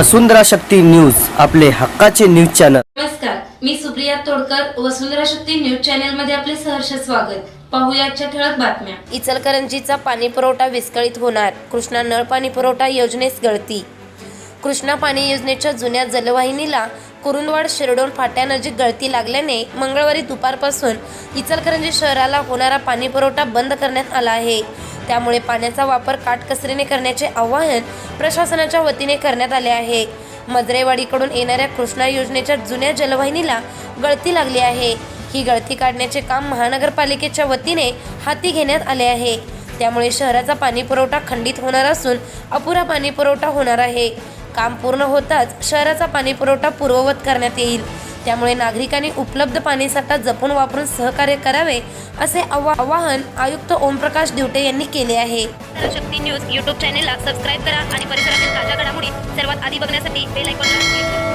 वसुंधरा Shakti news आपले हक्काचे news channel. नमस्कार मी सुप्रिया तोडकर वसुंधरा शक्ती न्यूज चॅनलमध्ये आपले सहर्ष स्वागत. पाहूया आजच्या ठळक बातम्या. इचलकरंजीचा पाणी पुरवठा विस्कळीत होणार कृष्णा नळ पाणी पुरवठा योजनेस गळती. कृष्णा पाणी योजनेच्या जुन्या जलवाहिनीला कुरुंदवाड शिरडोन फाट्यानजीक गळती लागल्याने मंगळवारी दुपारपासून इचलकरंजी शहराला होणारा पाणी पुरवठा बंद करण्यात आला आहे. त्यामुळे पाण्याचा वापर काटकसरीने करण्याचे आवाहन प्रशासनाच्या वतीने करण्यात आले आहे. मजरेवाडीकडून येणाऱ्या कृष्णा योजनेच्या जुन्या जलवाहिनीला गळती लागली आहे. ही गळती काढण्याचे काम महानगरपालिकेच्या वतीने हाती घेण्यात आले आहे. त्यामुळे शहराचा पाणीपुरवठा खंडित होणार असून अपुरा पाणीपुरवठा होणार आहे. काम पूर्ण होताच शहराचा पाणीपुरवठा पूर्ववत करण्यात येईल. त्यामुळे नागरिकांनी उपलब्ध पाणीसाठा जपून वापरून सहकार्य करावे असे आवाहन आयुक्त ओमप्रकाश दिवटे यांनी केले आहे. शक्ती न्यूज यूट्यूब चॅनेलला सबस्क्राईब करा आणि परिसरातील ताज्या घडामोडी सर्वात आधी बघण्यासाठी बेल आयकॉन